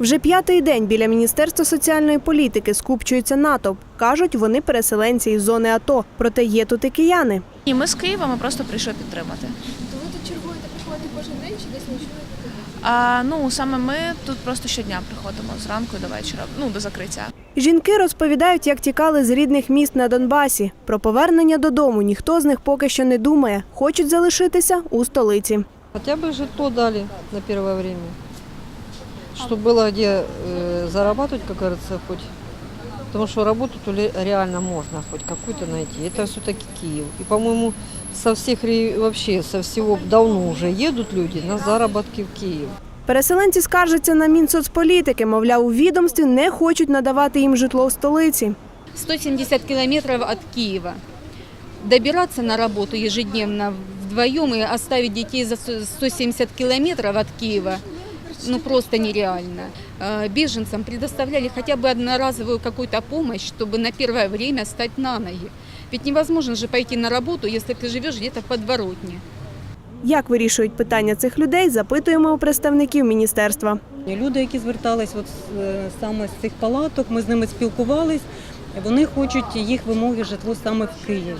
Вже п'ятий день біля Міністерства соціальної політики скупчується натовп. Кажуть, вони переселенці із зони АТО. Проте є тут і кияни. І ми з Києва ми просто прийшли підтримати. То ви тут чергуєте, приходите кожен день чи десь ночуєте? А ну саме ми тут просто щодня приходимо зранку до вечора, ну до закриття. Жінки розповідають, як тікали з рідних міст на Донбасі. Про повернення додому ніхто з них поки що не думає. Хочуть залишитися у столиці. Хотя бы жилье дали на первое время Чтобы было где э, зарабатывать, как говорится, хоть. Потому что работу то ли реально можно хоть какую-то найти. Это все-таки Киев. И, по-моему, со всех ре- вообще, со всего давно уже едут люди на заработки в Киев. Переселенці скаржаться на Мінсоцполітики, мовляв, у відомстві не хочуть надавати їм житло в столиці. 170 километров от Киева. Добираться на работу ежедневно вдвоем и оставить детей за 170 километров от Киева ну просто нереально. Э, Беженцам предоставляли хотя бы одноразовую какую-то помощь, чтобы на первое время стать на ноги. Ведь невозможно же пойти на работу, если ты живешь где-то в подворотне. Як вирішують питання цих людей, запитуємо у представників міністерства. Люди, які звертались от е, саме з цих палаток, ми з ними спілкувались. Вони хочуть їх вимоги житло саме в Києві.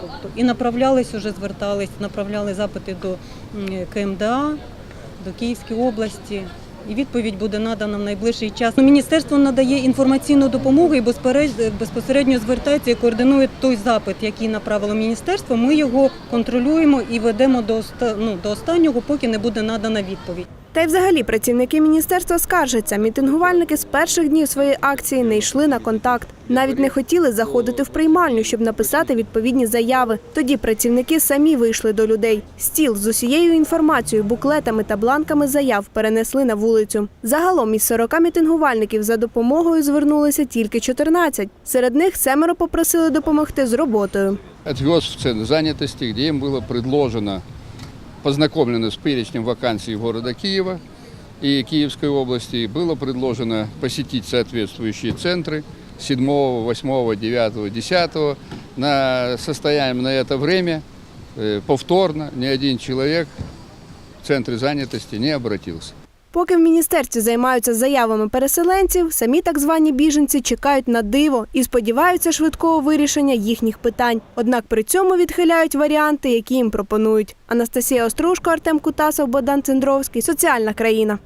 Тобто і направлялись уже звертались, направляли запити до м, КМДА, до Київської області. І відповідь буде надана в найближчий час. Ну, Міністерство надає інформаційну допомогу і безпосередньо звертається і координує той запит, який направило міністерство. Ми його контролюємо і ведемо до, ну, до останнього, поки не буде надана відповідь. Та й взагалі працівники міністерства скаржаться. Мітингувальники з перших днів своєї акції не йшли на контакт. Навіть не хотіли заходити в приймальню, щоб написати відповідні заяви. Тоді працівники самі вийшли до людей. Стіл з усією інформацією, буклетами та бланками заяв перенесли на вулицю. Загалом із 40 мітингувальників за допомогою звернулися тільки 14. Серед них семеро попросили допомогти з роботою. отвез в Центр занятости, где им было предложено, познакомлено с перечнем вакансий города Киева и Киевской области, и было предложено посетить соответствующие центры 7, 8, 9, 10. На, состоянием на это время э, повторно ни один человек в центре занятости не обратился. Поки в міністерстві займаються заявами переселенців, самі так звані біженці чекають на диво і сподіваються швидкого вирішення їхніх питань. Однак при цьому відхиляють варіанти, які їм пропонують. Анастасія Острушко, Артем Кутасов, Богдан Цендровський. Соціальна країна.